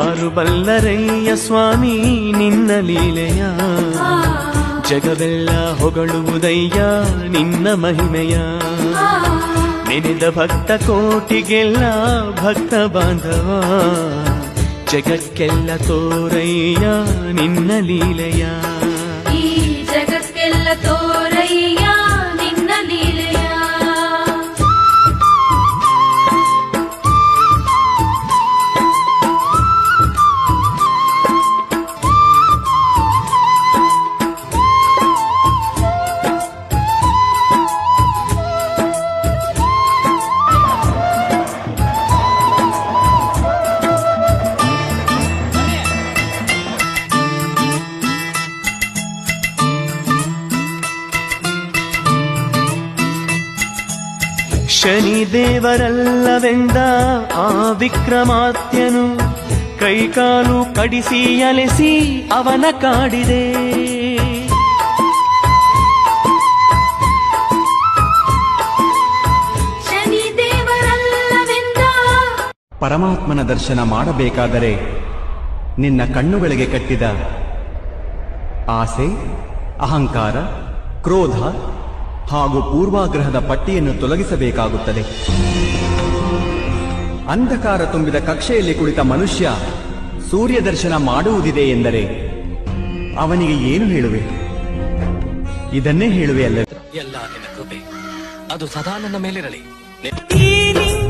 ಯಾರು ಬಲ್ಲರಯ್ಯ ಸ್ವಾಮಿ, ನಿನ್ನ ಲೀಲೆಯ. ಜಗವೆಲ್ಲ ಹೊಗಳುವುದಯ್ಯ, ನಿನ್ನ ಮಹಿಮೆಯ. ನೆನೆದ ಭಕ್ತ ಕೋಟಿಗೆಲ್ಲ ಭಕ್ತ ಬಾಂಧವ. ಜಗಕ್ಕೆಲ್ಲ ತೋರಯ್ಯ, ನಿನ್ನ ಲೀಲೆಯ. ಶನಿದೇವರಲ್ಲವೆಂದ ಆ ವಿಕ್ರಮಾತ್ಯನು ಕೈಕಾಲು ಕಡಿಸಿ ಅಲೆಸಿ ಅವನ ಕಾಡಿದೆ. ಶನಿ ದೇವರಲ್ಲವೆಂದ ಪರಮಾತ್ಮನ ದರ್ಶನ ಮಾಡಬೇಕಾದರೆ ನಿನ್ನ ಕಣ್ಣುಗಳಿಗೆ ಕಟ್ಟಿದ ಆಸೆ ಅಹಂಕಾರ ಕ್ರೋಧ ಹಾಗೂ ಪೂರ್ವಾಗ್ರಹದ ಪಟ್ಟಿಯನ್ನು ತೊಲಗಿಸಬೇಕಾಗುತ್ತದೆ. ಅಂಧಕಾರ ತುಂಬಿದ ಕಕ್ಷೆಯಲ್ಲಿ ಕುಳಿತ ಮನುಷ್ಯ ಸೂರ್ಯ ದರ್ಶನ ಮಾಡುವುದಿದೆ ಎಂದರೆ ಅವನಿಗೆ ಏನು ಹೇಳುವೆ? ಇದನ್ನೇ ಹೇಳುವೆ ಅಲ್ಲ ಎಲ್ಲ ನಿನ್ನ ಕೃಪೆ. ಅದು ಸದಾ ನನ್ನ ಮೇಲಿರಲಿ.